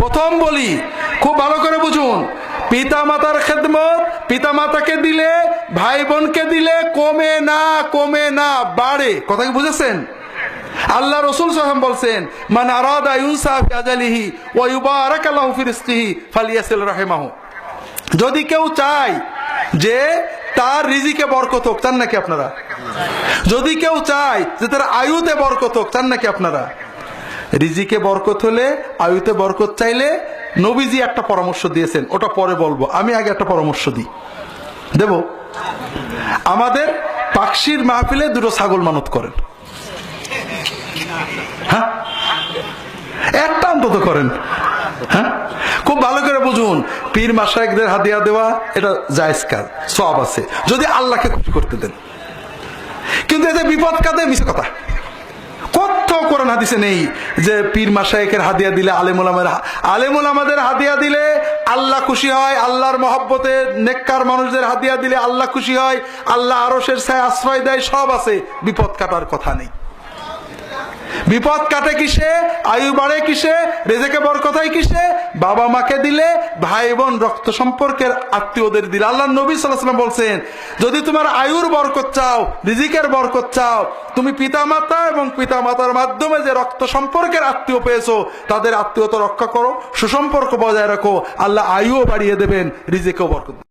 প্রথম বলি, খুব ভালো করে বুঝুন। পিতা মাতার খেদমত পিতা মাতাকে দিলে ভাই বোনকে দিলে কমে না কমে না, বাড়ে। কথা কি বুঝেছেন? আল্লাহ রসুল সাহেব বলছেন, মান আরাদা ইউনসা ফি আজালিহি ওয়া ইউবারাক আল্লাহু ফি রিজকিহি ফালিয়াসিল রাহিমাহু। যদি কেউ চায় যে তার রিজিকে বরকত হোক, চান নাকি আপনারা? যদি কেউ চায় যে তার আয়ুতে বরকত হোক, চান নাকি আপনারা? রিজিকে বরকত হলে, আয়ুতে বরকত চাইলে নবীজি একটা পরামর্শ দিয়েছেন, ওটা পরে বলব। আমি আগে একটা পরামর্শ দিই। দেব? আমাদের পাকশির মাহফিলে দুটো ছাগল মানত করেন। হ্যাঁ? একটা অন্তত করেন। হ্যাঁ? খুব ভালো করে বুঝুন, পীর মাসায়কদের হাদিয়া দেওয়া, এটা জায়েজ কাজ সব আছে। যদি আল্লাহকে খুশি করতে দেন। কিন্তু এতে বিপদ কাঁদে মিশে কথা। কোথাও কোরআন হাদিসে নেই যে পীর মাসায়েকের হাদিয়া দিলে আলেমুল আলেমুলামাদের হাদিয়া দিলে আল্লাহ খুশি হয়, আল্লাহর মহব্বতে নেককার মানুষদের হাদিয়া দিলে আল্লাহ খুশি হয়, আল্লাহ আরশের ছায় আশ্রয় দেয়, সব আছে, বিপদ কাটার কথা নেই। বিপদ কাটে কিসে? আয়ু বাড়ে কিসে? রেজেকে বরকতাই কিসে? বাবা মাকে দিলে ভাই বোন রক্ত সম্পর্কের আত্মীয়দের দিলে। আল্লাহ নবী সাল্লাম বলছেন, যদি তোমার আয়ুর বরকত চাও, রিজিকের বরকত চাও, তুমি পিতামাতা এবং পিতামাতার মাধ্যমে যে রক্ত সম্পর্কের আত্মীয় পেয়েছ, তাদের আত্মীয়তা রক্ষা করো, সুসম্পর্ক বজায় রাখো। আল্লাহ আয়ুও বাড়িয়ে দেবেন, রিজিকেও বরকত